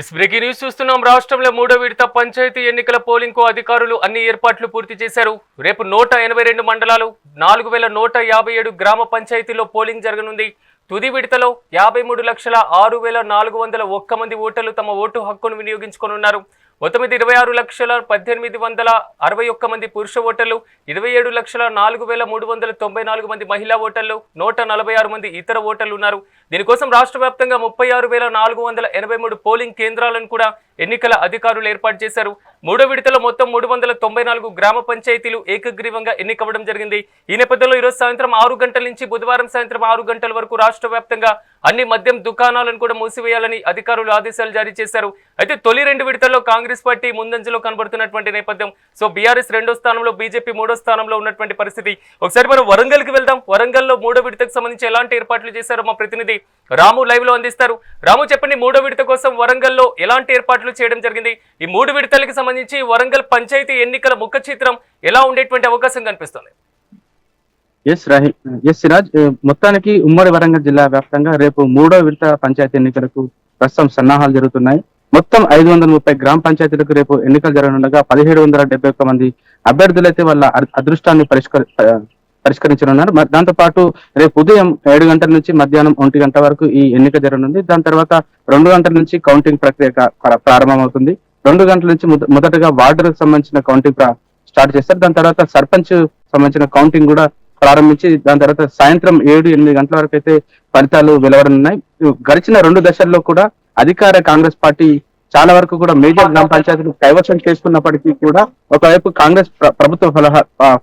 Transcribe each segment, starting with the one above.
Yes breaking news చూస్తున్నాం. రాష్ట్రంలో మూడో విడత పంచాయతీ ఎన్నికల పోలింగ్కు అధికారులు అన్ని ఏర్పాట్లు పూర్తి చేశారు. రేపు నూట ఎనభై రెండు మండలాలు నాలుగు వేల నూట యాభై ఏడు గ్రామ పంచాయతీలో పోలింగ్ జరగనుంది. తుది విడతలో యాభై మూడు లక్షల ఆరు వేల నాలుగు వందల ఒక్క మంది ఓటర్లు తమ ఓటు హక్కును వినియోగించుకోనున్నారు. మొత్తం ఇరవై ఆరు లక్షల పద్దెనిమిది వందల అరవై ఒక్క మంది పురుష ఓటర్లు ఇరవై ఏడు లక్షల నాలుగు వేల మూడు వందల తొంభై నాలుగు మంది మహిళా ఓటర్లు నూట నలభై ఆరు మంది ఇతర ఓటర్లు ఉన్నారు. దీనికోసం రాష్ట్ర వ్యాప్తంగా ముప్పై ఆరు వేల నాలుగు వందల ఎనభై మూడు పోలింగ్ కేంద్రాలను కూడా ఎన్నికల అధికారులు ఏర్పాటు చేశారు. మూడో విడతలో మొత్తం మూడు వందల తొంభై నాలుగు గ్రామ పంచాయతీలు ఏకగ్రీవంగా ఎన్నికవ్వడం జరిగింది. ఈ నేపథ్యంలో ఈరోజు సాయంత్రం ఆరు గంటల నుంచి బుధవారం సాయంత్రం ఆరు గంటల వరకు రాష్ట్ర వ్యాప్తంగా అన్ని మద్యం దుకాణాలను కూడా మూసివేయాలని అధికారులు ఆదేశాలు జారీ చేశారు. అయితే తొలి రెండు విడతల్లో కాంగ్రెస్ పార్టీ ముందంజలో కనబడుతున్నటువంటి నేపథ్యం. సో బీఆర్ఎస్ రెండో స్థానంలో బీజేపీ మూడో స్థానంలో ఉన్నటువంటి పరిస్థితి. ఒకసారి మనం వరంగల్కి వెళ్దాం. వరంగల్లో మూడో విడతకు సంబంధించి ఎలాంటి ఏర్పాట్లు చేశారో మా ప్రతినిధి రాము లైవ్లో అందిస్తారు. రాము చెప్పండి మూడో విడత కోసం వరంగల్లో ఎలాంటి ఏర్పాట్లు చేయడం జరిగింది. ఈ మూడు విడతలకు సంబంధించి వరంగల్ పంచాయతీ ఎన్నికల ముఖ చిత్రం ఎలా ఉండేటువంటి అవకాశం కనిపిస్తుంది? ఎస్ రాహిల్ ఎస్ సిరాజ్ మొత్తానికి ఉమ్మడి వరంగల్ జిల్లా వ్యాప్తంగా రేపు మూడో విడత పంచాయతీ ఎన్నికలకు ప్రస్తుతం సన్నాహాలు జరుగుతున్నాయి. మొత్తం ఐదు వందల ముప్పై గ్రామ పంచాయతీలకు రేపు ఎన్నికలు జరగనుండగా పదిహేడు వందల డెబ్బై ఒక్క మంది అభ్యర్థులైతే వాళ్ళ అదృష్టాన్ని పరిష్కరి పరిష్కరించనున్నారు. మరి దాంతో పాటు రేపు ఉదయం ఏడు గంటల నుంచి మధ్యాహ్నం ఒంటి గంట వరకు ఈ ఎన్నిక జరగనుంది. దాని తర్వాత రెండు గంటల నుంచి కౌంటింగ్ ప్రక్రియ ప్రారంభమవుతుంది. రెండు గంటల నుంచి మొదటగా వార్డులకు సంబంధించిన కౌంటింగ్ స్టార్ట్ చేస్తారు. దాని తర్వాత సర్పంచ్ సంబంధించిన కౌంటింగ్ కూడా ప్రారంభించి దాని తర్వాత సాయంత్రం ఏడు ఎనిమిది గంటల వరకు అయితే ఫలితాలు వెలువడనున్నాయి. గడిచిన రెండు దశల్లో కూడా అధికార కాంగ్రెస్ పార్టీ చాలా వరకు కూడా మేజర్ గ్రామ పంచాయతీలు కైవసం చేసుకున్నప్పటికీ కూడా ఒకవైపు కాంగ్రెస్ ప్రభుత్వ ఫల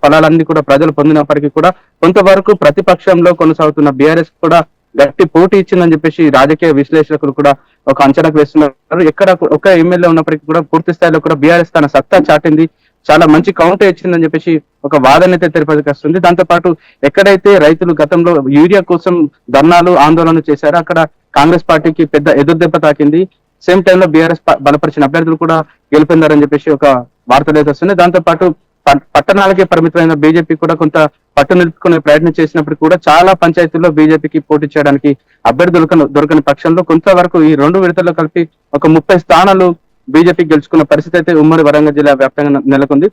ఫలాలన్నీ కూడా ప్రజలు పొందినప్పటికీ కూడా కొంతవరకు ప్రతిపక్షంలో కొనసాగుతున్న బీఆర్ఎస్ కూడా గట్టి పోటీ ఇచ్చిందని చెప్పేసి రాజకీయ విశ్లేషకులు కూడా ఒక అంచనాకు వేస్తున్నారు. ఎక్కడ ఒక ఎమ్మెల్యే ఉన్నప్పటికీ కూడా పూర్తి స్థాయిలో కూడా బీఆర్ఎస్ తన సత్తా చాటింది. చాలా మంచి కౌంటర్ ఇచ్చిందని చెప్పేసి ఒక వాదన అయితే తెలిపేది వస్తుంది. దాంతో పాటు ఎక్కడైతే రైతులు గతంలో యూరియా కోసం ధర్నాలు ఆందోళన చేశారో అక్కడ కాంగ్రెస్ పార్టీకి పెద్ద ఎదురుదెబ్బ తాకింది. సేమ్ టైంలో బీఆర్ఎస్ బలపరిచిన అభ్యర్థులు కూడా గెలిపొందారని చెప్పేసి ఒక వార్తలు అయితే వస్తున్నాయి దాంతో పాటు ప- పట్టణాలకే పరిమితమైన బీజేపీ కూడా కొంత పట్టు నిలుపుకునే ప్రయత్నం చేసినప్పుడు కూడా చాలా పంచాయతీల్లో బీజేపీకి పోటీ చేయడానికి అభ్యర్థులు దొరకని పక్షంలో కొంతవరకు ఈ రెండు విడతల్లో కలిపి ఒక ముప్పై స్థానాలు బీజేపీ గెలుచుకున్న పరిస్థితి అయితే ఉమ్మడి వరంగల్ జిల్లా వ్యాప్తంగా నెలకొంది.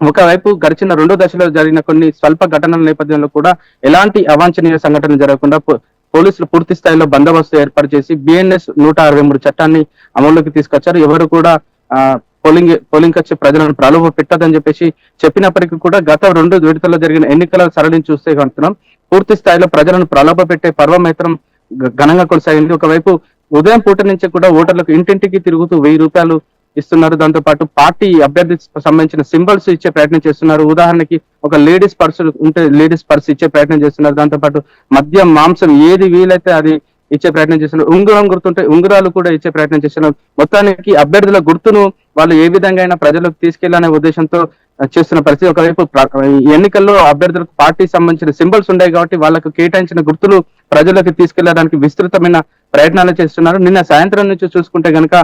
ఒకవైపు గడిచిన రెండో దశలో జరిగిన కొన్ని స్వల్ప ఘటనల నేపథ్యంలో కూడా ఎలాంటి అవాంఛనీయ సంఘటనలు జరగకుండా పోలీసులు పూర్తి స్థాయిలో బందోబస్తు ఏర్పాటు చేసి బిఎన్ఎస్ నూట అరవై మూడు చట్టాన్ని అమల్లోకి తీసుకొచ్చారు. ఎవరు కూడా ఆ, పోలింగ్ పోలింగ్ వచ్చే ప్రజలను ప్రలోభ పెట్టదని చెప్పేసి చెప్పినప్పటికీ కూడా గత రెండు విడతల్లో జరిగిన ఎన్నికల సరళిని చూస్తే కనుతున్నాం పూర్తి స్థాయిలో ప్రజలను ప్రలోభ పెట్టే పర్వం మాత్రం ఘనంగా కొనసాగింది. ఒకవైపు ఉదయం పూట నుంచి కూడా ఓటర్లకు ఇంటింటికి తిరుగుతూ వెయ్యి రూపాయలు ఇస్తున్నారు. దాంతో పాటు పార్టీ అభ్యర్థి సంబంధించిన సింబల్స్ ఇచ్చే ప్రయత్నం చేస్తున్నారు. ఉదాహరణకి ఒక లేడీస్ పర్స్ ఉంటే లేడీస్ పర్స్ ఇచ్చే ప్రయత్నం చేస్తున్నారు. దాంతో పాటు మద్యం మాంసం ఏది వీలైతే అది ఇచ్చే ప్రయత్నం చేస్తున్నారు. ఉంగరం గుర్తుంటే ఉంగరాలు కూడా ఇచ్చే ప్రయత్నం చేస్తున్నారు. మొత్తానికి అభ్యర్థుల గుర్తును వాళ్ళు ఏ విధంగా అయినా ప్రజలకు తీసుకెళ్ళాలనే ఉద్దేశంతో చేస్తున్న పరిస్థితి. ఒకవైపు ఎన్నికల్లో అభ్యర్థులకు పార్టీ సంబంధించిన సింబల్స్ ఉన్నాయి కాబట్టి వాళ్ళకు కేటాయించిన గుర్తులు ప్రజలకు తీసుకెళ్ళడానికి విస్తృతమైన ప్రయత్నాలు చేస్తున్నారు. నిన్న సాయంత్రం నుంచి చూసుకుంటే గనక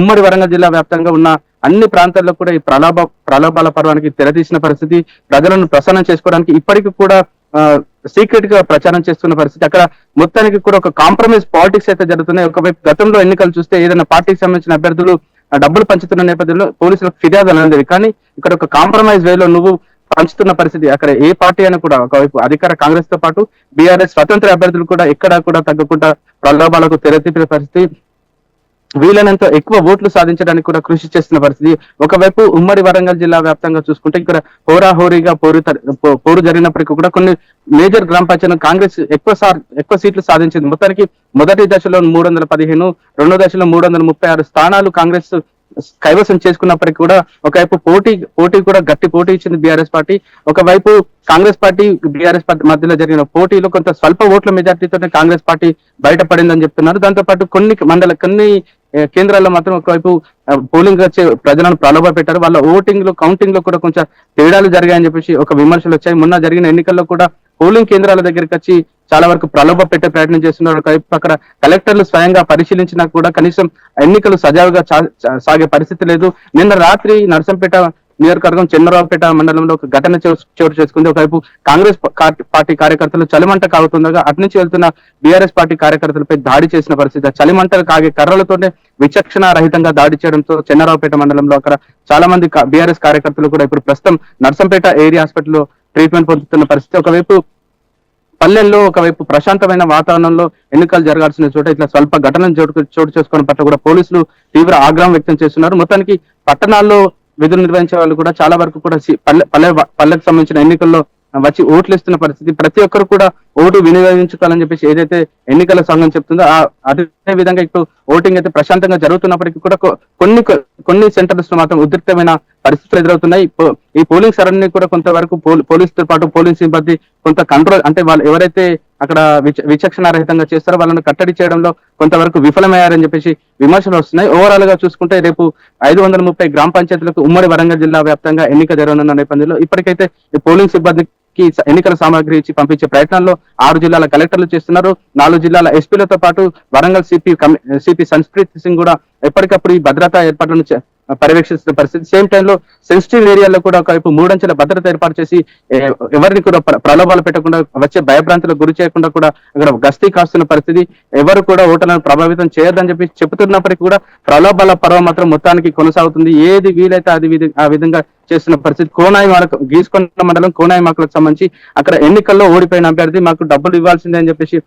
ఉమ్మడి వరంగల్ జిల్లా వ్యాప్తంగా ఉన్న అన్ని ప్రాంతాల్లో కూడా ఈ ప్రలోభ ప్రలోభాల పర్వానికి తెరతీసిన పరిస్థితి ప్రజలను ప్రసన్నం చేసుకోవడానికి ఇప్పటికీ కూడా సీక్రెట్గా ప్రచారం చేస్తున్న పరిస్థితి. అక్కడ మొత్తానికి కూడా ఒక కాంప్రమైజ్ పాలిటిక్స్ అయితే జరుగుతున్నాయి. ఒకవైపు గతంలో ఎన్నికలు చూస్తే ఏదైనా పార్టీకి సంబంధించిన అభ్యర్థులు డబ్బులు పంచుతున్న నేపథ్యంలో పోలీసులకు ఫిర్యాదు అనేది కానీ ఇక్కడ ఒక కాంప్రమైజ్ వేలో నువ్వు పంచుతున్న పరిస్థితి అక్కడ ఏ పార్టీ అయినా కూడా ఒకవైపు అధికార కాంగ్రెస్తో పాటు బీఆర్ఎస్ స్వతంత్ర అభ్యర్థులు కూడా ఎక్కడా కూడా తగ్గకుండా ప్రలోభాలకు తెరతిప్పిన పరిస్థితి. వీలైనంత ఎక్కువ ఓట్లు సాధించడానికి కూడా కృషి చేస్తున్న పరిస్థితి. ఒకవైపు ఉమ్మడి వరంగల్ జిల్లా వ్యాప్తంగా చూసుకుంటే ఇక్కడ హోరాహోరీగా పోరు పో- పోరు జరిగినప్పటికీ కూడా కొన్ని మేజర్ గ్రామ పంచాయతీ కాంగ్రెస్ ఎక్కువ సార్ ఎక్కువ సీట్లు సాధించింది. మొత్తానికి మొదటి దశలో మూడు వందల పదిహేను రెండో దశలో మూడు వందల ముప్పై ఆరు స్థానాలు కాంగ్రెస్ కైవసం చేసుకున్నప్పటికీ కూడా ఒకవైపు పోటీ పోటీ కూడా గట్టి పోటీ ఇచ్చింది బీఆర్ఎస్ పార్టీ. ఒకవైపు కాంగ్రెస్ పార్టీ బీఆర్ఎస్ పార్టీ మధ్యలో జరిగిన పోటీలో కొంత స్వల్ప ఓట్ల మెజార్టీతోనే కాంగ్రెస్ పార్టీ బయటపడిందని చెప్తున్నారు. దాంతో పాటు కొన్ని మండల కొన్ని కేంద్రాల్లో మాత్రం ఒకవైపు పోలింగ్ వచ్చే ప్రజలను ప్రలోభ పెట్టారు. వాళ్ళ ఓటింగ్లో కౌంటింగ్లో కూడా కొంచెం తేడాలు జరిగాయని చెప్పేసి ఒక విమర్శలు వచ్చాయి. మొన్న జరిగిన ఎన్నికల్లో కూడా పోలింగ్ కేంద్రాల దగ్గరికి వచ్చి చాలా వరకు ప్రలోభ పెట్టే ప్రయత్నం చేస్తున్నారు. ఒకవైపు అక్కడ కలెక్టర్లు స్వయంగా పరిశీలించినా కూడా కనీసం ఎన్నికలు సజావుగా సాగే పరిస్థితి లేదు. నిన్న రాత్రి నర్సంపేట నియోజకవర్గం చెన్నరావుపేట మండలంలో ఒక ఘటన చోటు చేసుకుంది. ఒకవైపు కాంగ్రెస్ పార్టీ కార్యకర్తలు చలిమంట కాగుతుండగా అటు నుంచి వెళ్తున్న బీఆర్ఎస్ పార్టీ కార్యకర్తలపై దాడి చేసిన పరిస్థితి. చలిమంటలు కాగే కర్రలతోనే విచక్షణ రహితంగా దాడి చేయడంతో చెన్నరావుపేట మండలంలో అక్కడ చాలా మంది బీఆర్ఎస్ కార్యకర్తలు కూడా ఇప్పుడు ప్రస్తుతం నర్సంపేట ఏరియా హాస్పిటల్లో ట్రీట్మెంట్ పొందుతున్న పరిస్థితి. ఒకవైపు పల్లెల్లో ఒకవైపు ప్రశాంతమైన వాతావరణంలో ఎన్నికలు జరగాల్సిన చోట ఇట్లా స్వల్ప ఘటనలు చోటు చోటు చేసుకోవడం పట్ల కూడా పోలీసులు తీవ్ర ఆగ్రహం వ్యక్తం చేస్తున్నారు. మొత్తానికి పట్టణాల్లో విధులు నిర్వహించే వాళ్ళు కూడా చాలా వరకు కూడా పల్లె పల్లె పల్లెకు సంబంధించిన ఎన్నికల్లో వచ్చి ఓట్లు ఇస్తున్న పరిస్థితి ప్రతి ఒక్కరు కూడా ఓటు వినియోగించుకోవాలని చెప్పేసి ఏదైతే ఎన్నికల సంఘం చెప్తుందో ఆ అదే విధంగా ఇప్పుడు ఓటింగ్ అయితే ప్రశాంతంగా జరుగుతున్నప్పటికీ కూడా కొన్ని కొన్ని సెంటర్స్లో మాత్రం ఉద్రిక్తమైన పరిస్థితులు ఎదురవుతున్నాయి. పో- ఈ పోలింగ్ సరళిని కూడా కొంతవరకు పోలీసుతో పాటు పోలింగ్ సిబ్బంది కొంత కంట్రోల్ అంటే వాళ్ళు ఎవరైతే అక్కడ విచ- విచక్షణ రహితంగా చేస్తారో వాళ్ళని కట్టడి చేయడంలో కొంతవరకు విఫలమయ్యారని చెప్పేసి విమర్శలు వస్తున్నాయి. ఓవరాల్గా చూసుకుంటే రేపు ఐదు వందల ముప్పై గ్రామ పంచాయతీలకు ఉమ్మడి వరంగల్ జిల్లా వ్యాప్తంగా ఎన్నిక జరగనున్న నేపథ్యంలో ఇప్పటికైతే ఈ పోలింగ్ సిబ్బందికి ఎన్నికల సామాగ్రి ఇచ్చి పంపించే ప్రయత్నాల్లో ఆరు జిల్లాల కలెక్టర్లు చేస్తున్నారు. నాలుగు జిల్లాల ఎస్పీలతో పాటు వరంగల్ సిపి సిపి సంస్ప్రీత్ సింగ్ కూడా ఎప్పటికప్పుడు ఈ భద్రతా ఏర్పాట్లను పర్యవేక్షిస్తున్న పరిస్థితి. సేమ్ టైంలో సెన్సిటివ్ ఏరియాలో కూడా ఒకవైపు మూడంచెల భద్రత ఏర్పాటు చేసి ఎవరిని కూడా ప్రలోభాలు పెట్టకుండా వచ్చే భయభ్రాంతులకు గురి చేయకుండా కూడా అక్కడ గస్తీ కాస్తున్న పరిస్థితి. ఎవరు కూడా ఓటర్లను ప్రభావితం చేయొద్దని చెప్పి చెబుతున్నప్పటికీ కూడా ప్రలోభాల పర్వం మాత్రం మొత్తానికి కొనసాగుతుంది. ఏది వీలైతే అది ఆ విధంగా చేస్తున్న పరిస్థితి. కోనాయి మాలకు గీసుకున్న మండలం కోనాయి మాకులకు సంబంధించి అక్కడ ఎన్నికల్లో ఓడిపోయిన అభ్యర్థి మాకు డబ్బులు ఇవ్వాల్సిందే అని చెప్పేసి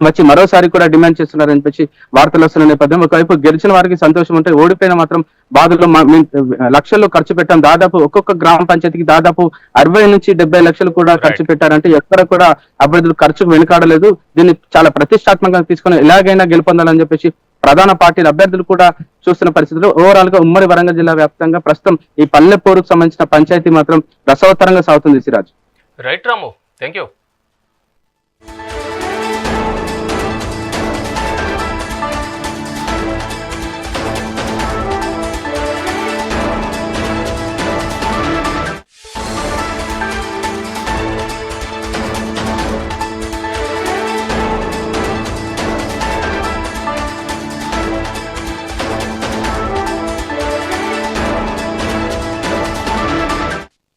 వచ్చి మరోసారి కూడా డిమాండ్ చేస్తున్నారని చెప్పి వార్తలు వస్తున్న నేపథ్యం. ఒకవైపు గెలిచిన వారికి సంతోషం ఉంటే ఓడిపోయిన మాత్రం బాధలు లక్షల్లో ఖర్చు పెట్టాం. దాదాపు ఒక్కొక్క గ్రామ పంచాయతీకి దాదాపు అరవై నుంచి డెబ్బై లక్షలు కూడా ఖర్చు పెట్టారంటే ఎక్కడ కూడా అభ్యర్థులు ఖర్చుకు వెనుకాడలేదు. దీన్ని చాలా ప్రతిష్టాత్మకంగా తీసుకొని ఎలాగైనా గెలుపొందాలని చెప్పేసి ప్రధాన పార్టీల అభ్యర్థులు కూడా చూస్తున్న పరిస్థితుల్లో ఓవరాల్గా ఉమ్మడి వరంగల్ జిల్లా వ్యాప్తంగా ప్రస్తుతం ఈ పల్లె పోరుకు సంబంధించిన పంచాయతీ మాత్రం రసవత్తరంగా సాగుతుంది Siraj. Right Ramu thank you